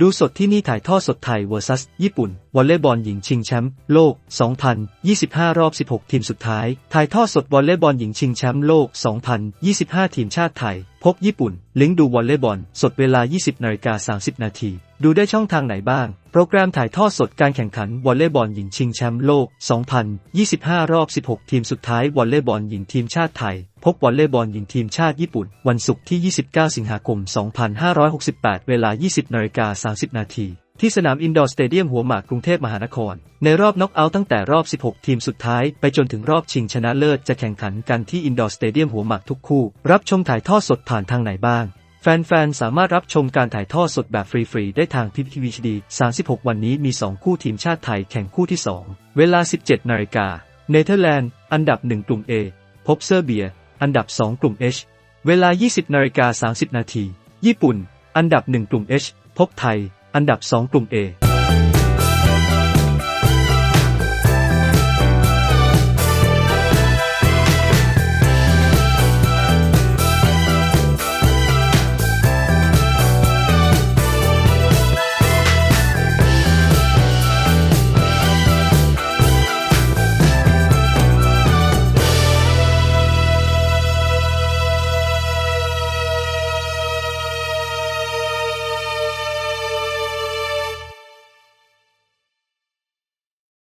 ดูสดที่นี่ถ่ายทอดสดไทย vs ญี่ปุ่น วอลเลย์บอลหญิงชิงแชมป์โลก 2025 รอบ 16 ทีมสุดท้าย ถ่ายทอดสดวอลเลย์บอลหญิงชิงแชมป์โลก 2025 ทีมชาติไทย บญี่ปุ่น ลิงก์ดูวอลเลย์บอล สดเวลา 20นาฬิกา30 นาที ดูได้ช่องทางไหนบ้าง โปรแกรมถ่ายทอดสดการแข่งขันวอลเลย์บอลหญิงชิงแชมป์โลก 2025 รอบ 16 ทีมสุดท้ายวอลเลย์บอลหญิงทีมชาติไทย พบวอลเลย์บอลหญิงทีมชาติญี่ปุ่น วันศุกร์ที่ 29 สิงหาคม 2568 เวลา 20นาฬิกา30 นาที ที่สนามอินดอร์สเตเดียมหัวหมากกรุงเทพมหานคร ในรอบน็อกเอาท์ตั้งแต่รอบ 16 ทีมสุดท้าย ไปจนถึงรอบชิงชนะเลิศจะแข่งขันกันที่อินดอร์สเตเดียมหัวหมากทุกคู่ รับชมถ่ายทอดสดผ่านทางไหนบ้าง แฟนๆ สามารถรับชมการถ่ายทอดสดแบบฟรี ๆ ได้ทางพีพีวีดี 36 วันนี้มี 2 คู่ทีมชาติไทยแข่งคู่ที่ 2 เวลา 17 นาฬิกา เนเธอร์แลนด์ อันดับ 1 กลุ่ม A พบเซอร์เบีย อันดับ 2 กลุ่ม H เวลา 20 นาฬิกา 30 นาที ญี่ปุ่น อันดับ 1 กลุ่ม H พบไทย อันดับ2กลุ่ม A